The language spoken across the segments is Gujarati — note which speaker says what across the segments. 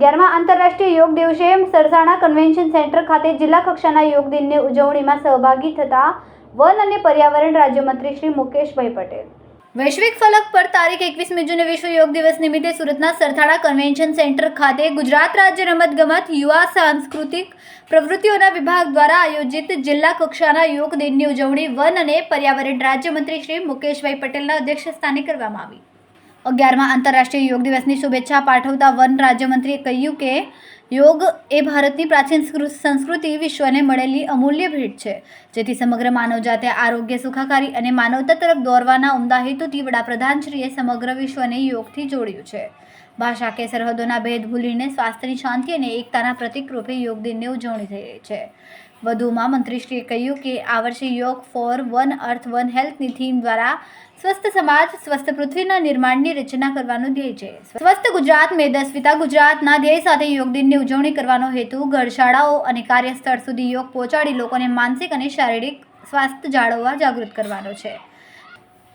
Speaker 1: અગિયારમાં આંતરરાષ્ટ્રીય યોગ દિવસે સરસાણા કન્વેન્શન સેન્ટર ખાતે જિલ્લા કક્ષાના યોગ દિનની ઉજવણીમાં સહભાગી થતા વન અને પર્યાવરણ રાજ્યમંત્રી શ્રી મુકેશભાઈ પટેલ. વૈશ્વિક ફલક પર તારીખ એકવીસમી જૂને વિશ્વ યોગ દિવસ નિમિત્તે સુરતના સરથાણા કન્વેન્શન સેન્ટર ખાતે ગુજરાત રાજ્ય રમતગમત, યુવા સાંસ્કૃતિક પ્રવૃત્તિઓના વિભાગ દ્વારા આયોજિત જિલ્લા કક્ષાના યોગ દિનની ઉજવણી વન અને પર્યાવરણ રાજ્યમંત્રી શ્રી મુકેશભાઈ પટેલના અધ્યક્ષસ્થાને કરવામાં આવી. અગિયારમાં આંતરરાષ્ટ્રીય યોગ દિવસની શુભેચ્છા પાઠવતા વન રાજ્યમંત્રીએ કહ્યું કે યોગ એ ભારતની પ્રાચીન સંસ્કૃતિ વિશ્વને મળેલી અમૂલ્ય ભેટ છે. જેથી સમગ્ર માનવજાતે આરોગ્ય સુખાકારી અને માનવતા તરફ દોરવાના ઉમદા હેતુથી વડાપ્રધાનશ્રીએ સમગ્ર વિશ્વને યોગથી જોડ્યું છે. ભાષા કે સરહદોના ભેદ ભૂલીને સ્વાસ્થ્યની શાંતિ અને એકતાના પ્રતિકરૂપે યોગ દિનની ઉજવણી થઈ છે. વધુમાં મંત્રીશ્રીએ કહ્યું કે આ વર્ષે yoga for one earth one હેલ્થની થીમ દ્વારા સ્વસ્થ સમાજ, સ્વસ્થ પૃથ્વીના નિર્માણની રચના કરવાનો ધ્યેય છે. સ્વસ્થ ગુજરાત, મેદસ્વિતા ગુજરાતના ધ્યેય સાથે યોગ દિનની ઉજવણી કરવાનો હેતુ ઘર શાળાઓ અને કાર્યસ્થળ સુધી યોગ પહોંચાડી લોકોને માનસિક અને શારીરિક સ્વાસ્થ્ય જાળવવા જાગૃત કરવાનો છે.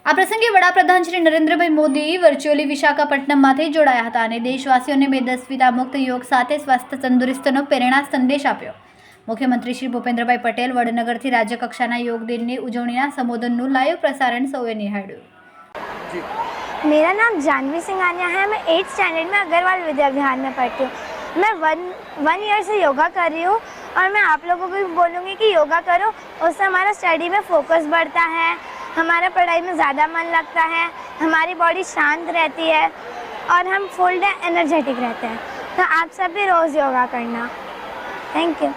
Speaker 1: આ પ્રસંગે વડાપ્રધાન શ્રી નરેન્દ્રભાઈ મોદી વર્ચ્યુઅલી વિશાખાપટ્ટનમમાંથી જોડાયા હતા અને દેશવાસીઓને મેદસ્વિતા મુક્ત યોગ સાથે સ્વાસ્થ્ય તંદુરસ્તનો પ્રેરણા સંદેશ આપ્યો મુખ્યમંત્રી શ્રી ભૂપેન્દ્રભાઈ પટેલ વડનગરથી રાજ્યકક્ષાના યોગ દિનની ઉજવણીના સંબોધનનું લાઈવ પ્રસારણ સૌએ નિહાળ્યું
Speaker 2: मेरा नाम जानवी सिंघानिया है मैं एट्थ स्टैंडर्ड में अग्रवाल विद्या विहार में पढ़ती हूँ मैं वन वन ईयर से योगा कर रही हूँ और मैं आप लोगों को भी बोलूँगी कि योगा करो उससे हमारा स्टडी में फोकस बढ़ता है हमारा पढ़ाई में ज़्यादा मन लगता है हमारी बॉडी शांत रहती है और हम फुल डे एनर्जेटिक रहते हैं तो आप सब भी रोज़ योगा करना थैंक यू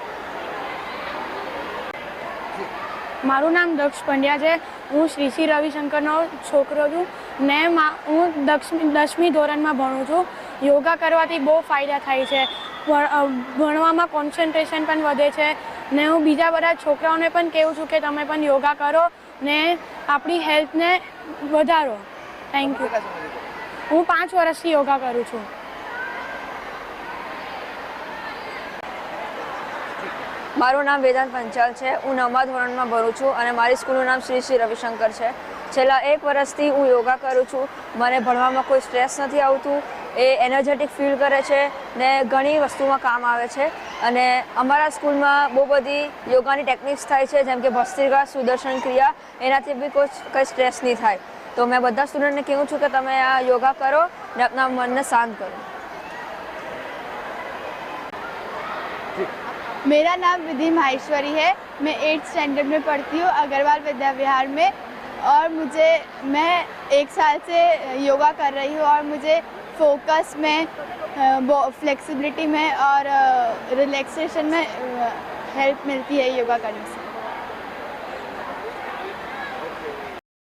Speaker 3: મારું નામ દક્ષ પંડ્યા છે હું શ્રી શ્રી રવિશંકરનો છોકરો છું ને મા હું દક્ષમી દસમી ધોરણમાં ભણું છું યોગા કરવાથી બહુ ફાયદા થાય છે ભણ- અ, ભણવામાં કોન્સન્ટ્રેશન પણ વધે છે ને હું બીજા બધા છોકરાઓને પણ કહું છું કે તમે પણ યોગા કરો ને આપણી હેલ્થને વધારો. થેન્ક યુ હું પાંચ વર્ષથી યોગા કરું છું.
Speaker 4: મારું નામ વેદાંત પંચાલ છે. હું નવમા ધોરણમાં ભરું છું અને મારી સ્કૂલનું નામ શ્રી શ્રી રવિશંકર છે. છેલ્લા એક વર્ષથી હું યોગા કરું છું. મને ભણવામાં કોઈ સ્ટ્રેસ નથી આવતું. એ એનર્જેટિક ફીલ કરે છે ને ઘણી વસ્તુમાં કામ આવે છે અને અમારા સ્કૂલમાં બહુ બધી યોગાની ટેકનિક્સ થાય છે જેમ કે ભસ્ત્રિકા સુદર્શન ક્રિયા એનાથી બી કોઈ કંઈ સ્ટ્રેસ નહીં થાય તો મેં બધા સ્ટુડન્ટને કહું છું કે તમે આ યોગા કરો ને આપણા મનને શાંત કરો
Speaker 5: मेरा नाम विधि माहेश्वरी है मैं एट्थ स्टैंडर्ड में पढ़ती हूँ अग्रवाल विद्या विहार में और मुझे मैं एक साल से योगा कर रही हूँ और मुझे फोकस में फ्लेक्सिबिलिटी में और रिलैक्सेशन में हेल्प मिलती है योगा करने से